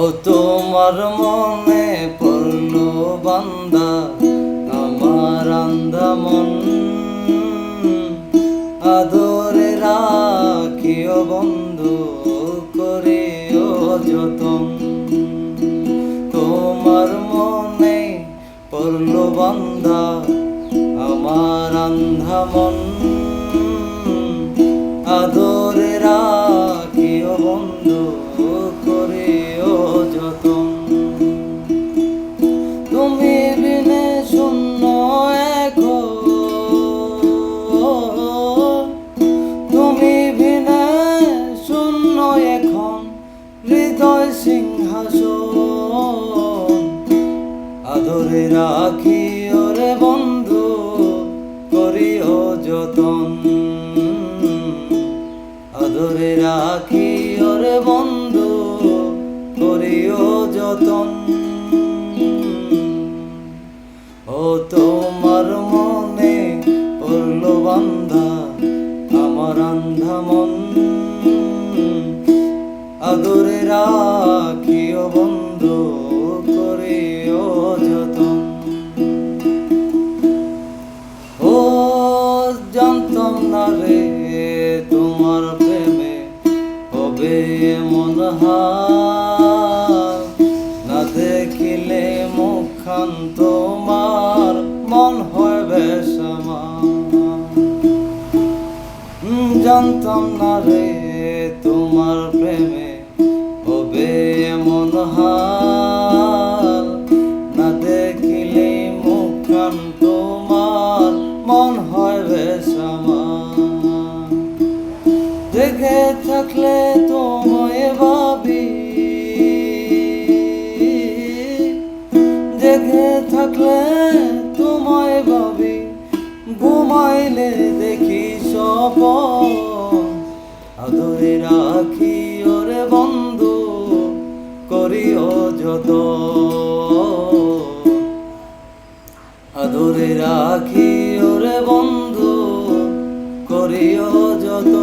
ও তোমার মনে পড়ল বান্দা, আমার আন্ধা মন। আদরে রাখিও বন্ধু, করিও যতন। তোমার মনে পড়ল বান্দা, আমার আন্ধা মন। সিংহাসন। আদরে রাখি আদরে রাখিও বন্ধু, করিও যতন। ও জানতাম না রে তোমার প্রেমে হবে মন না দেখিলে মুখান তোমার মন হয় বেশমা জানতাম না রে তোমার প্রেমে তোমার মন হয় বেশমা জেগে থাকলে তোমায় ভাবি। জেগে থাকলে তোমায় ভাবি। ঘুমাইলে দেখি সব আদরে রাখি ওরে বন্ধু, করিও যত আদরে রাখি ওরে বন্ধু করিও যত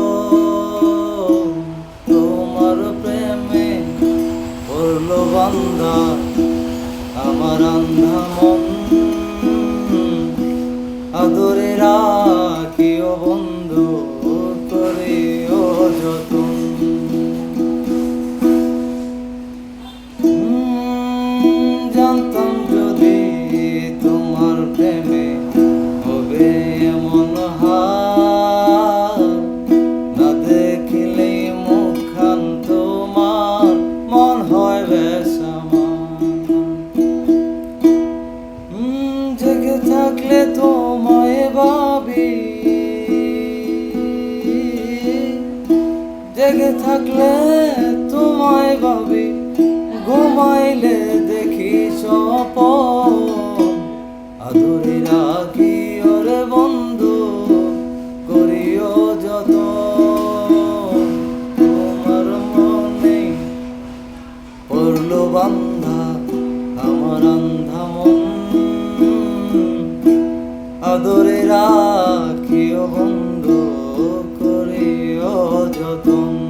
জেগে থাকলে তোমায় ভাবি, ঘুমাইলে দেখি সপ আদরে রাখি, ওরে বন্ধু, করিও যত তোমার মনে পড়ল বান্ধা, আমার আদরে রাখিও বন্ধু। Oh.